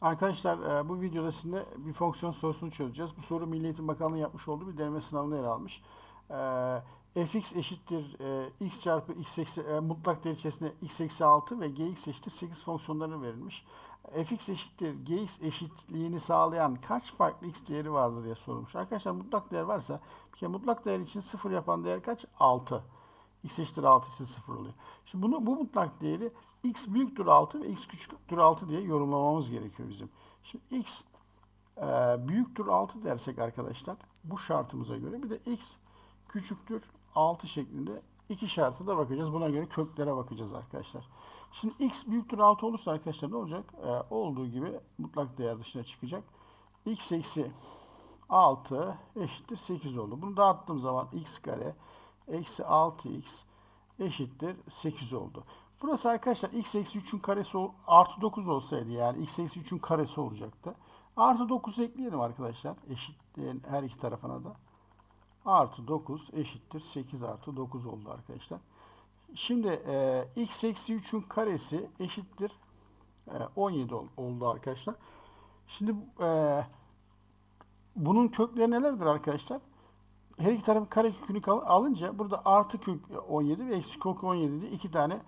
Arkadaşlar e, bu videoda sizinle bir fonksiyon sorusunu çözeceğiz. Bu soru Milli Eğitim Bakanlığı yapmış olduğu bir deneme sınavına yer almış. E, fx eşittir e, x çarpı x eksi mutlak değer içerisinde x eksi 6 ve gx eşittir 8 fonksiyonları verilmiş. fx eşittir gx eşitliğini sağlayan kaç farklı x değeri vardır diye sorulmuş. Arkadaşlar mutlak değer varsa bir kere mutlak değer için sıfır yapan değer kaç? 6 x eşittir 6 ise 0 oluyor. Şimdi bunu bu mutlak değeri x büyüktür 6 ve x küçüktür 6 diye yorumlamamız gerekiyor bizim. Şimdi x e, büyüktür 6 dersek arkadaşlar bu şartımıza göre bir de x küçüktür 6 şeklinde iki şartı da bakacağız. Buna göre köklere bakacağız arkadaşlar. Şimdi x büyüktür 6 olursa arkadaşlar ne olacak? E, olduğu gibi mutlak değer dışına çıkacak. x eksi 6 eşittir 8 oldu. Bunu dağıttığım zaman x kare eksi 6x eşittir 8 oldu. Burası arkadaşlar x eksi 3'ün karesi artı 9 olsaydı yani x eksi 3'ün karesi olacaktı. Artı 9 ekleyelim arkadaşlar. Eşitliğin her iki tarafına da. Artı 9 eşittir 8 artı 9 oldu arkadaşlar. Şimdi e, x eksi 3'ün karesi eşittir e, 17 ol- oldu arkadaşlar. Şimdi e, bunun kökleri nelerdir arkadaşlar? Her iki tarafın kare kökünü alınca burada artı kök 17 ve eksi kök 17 diye iki tane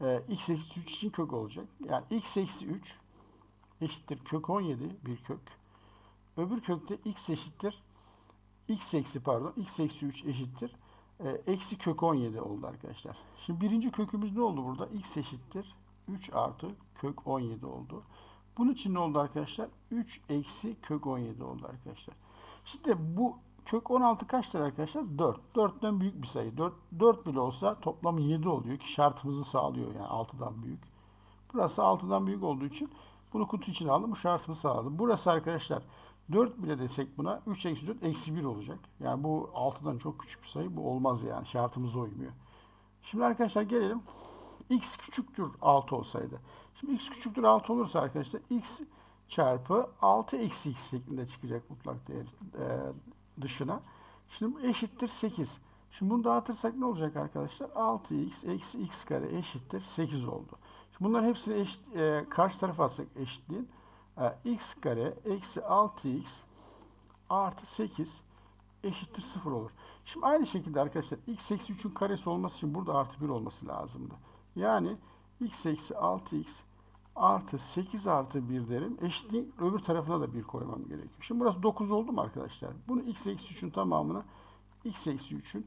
e, x eksi 3 için kök olacak. Yani x eksi 3 eşittir kök 17 bir kök. Öbür kökte x eşittir x eksi pardon x eksi 3 eşittir e, eksi kök 17 oldu arkadaşlar. Şimdi birinci kökümüz ne oldu burada? x eşittir 3 artı kök 17 oldu. Bunun için ne oldu arkadaşlar? 3 eksi kök 17 oldu arkadaşlar. Şimdi bu kök 16 kaçtır arkadaşlar? 4. 4'ten büyük bir sayı. 4, 4 bile olsa toplamı 7 oluyor ki şartımızı sağlıyor yani 6'dan büyük. Burası 6'dan büyük olduğu için bunu kutu içine aldım. Bu şartımı sağladım. Burası arkadaşlar 4 bile desek buna 3 eksi 4 eksi 1 olacak. Yani bu 6'dan çok küçük bir sayı. Bu olmaz yani. Şartımıza uymuyor. Şimdi arkadaşlar gelelim. x küçüktür 6 olsaydı. Şimdi x küçüktür 6 olursa arkadaşlar x çarpı 6 eksi x şeklinde çıkacak mutlak değer e, dışına. Şimdi bu eşittir 8. Şimdi bunu dağıtırsak ne olacak arkadaşlar? 6x eksi x kare eşittir 8 oldu. Şimdi bunların hepsini eşit, e, karşı tarafa atsak eşitliğin e, x kare eksi 6x artı 8 eşittir 0 olur. Şimdi aynı şekilde arkadaşlar x eksi 3'ün karesi olması için burada artı 1 olması lazımdı. Yani x eksi 6x artı 8 artı 1 derim. Eşitliğin öbür tarafına da 1 koymam gerekiyor. Şimdi burası 9 oldu mu arkadaşlar? Bunu x eksi 3'ün tamamına x eksi 3'ün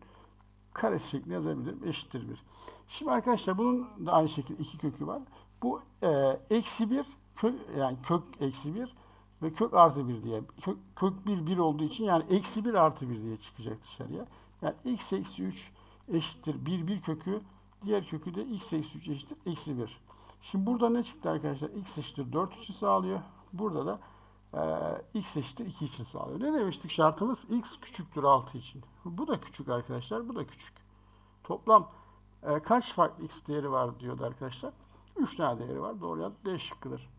karesi şeklinde yazabilirim. Eşittir 1. Şimdi arkadaşlar bunun da aynı şekilde iki kökü var. Bu e, eksi 1 kök, yani kök eksi 1 ve kök artı 1 diye. Kök, kök 1 1 olduğu için yani eksi 1 artı 1 diye çıkacak dışarıya. Yani x eksi 3 eşittir 1 1 kökü. Diğer kökü de x eksi 3 eşittir eksi 1. Şimdi burada ne çıktı arkadaşlar? x eşittir 4 için sağlıyor. Burada da e, x eşittir 2 için sağlıyor. Ne demiştik şartımız? x küçüktür 6 için. Bu da küçük arkadaşlar. Bu da küçük. Toplam e, kaç farklı x değeri var diyordu arkadaşlar? 3 tane değeri var. Doğru yanıt D şıkkıdır.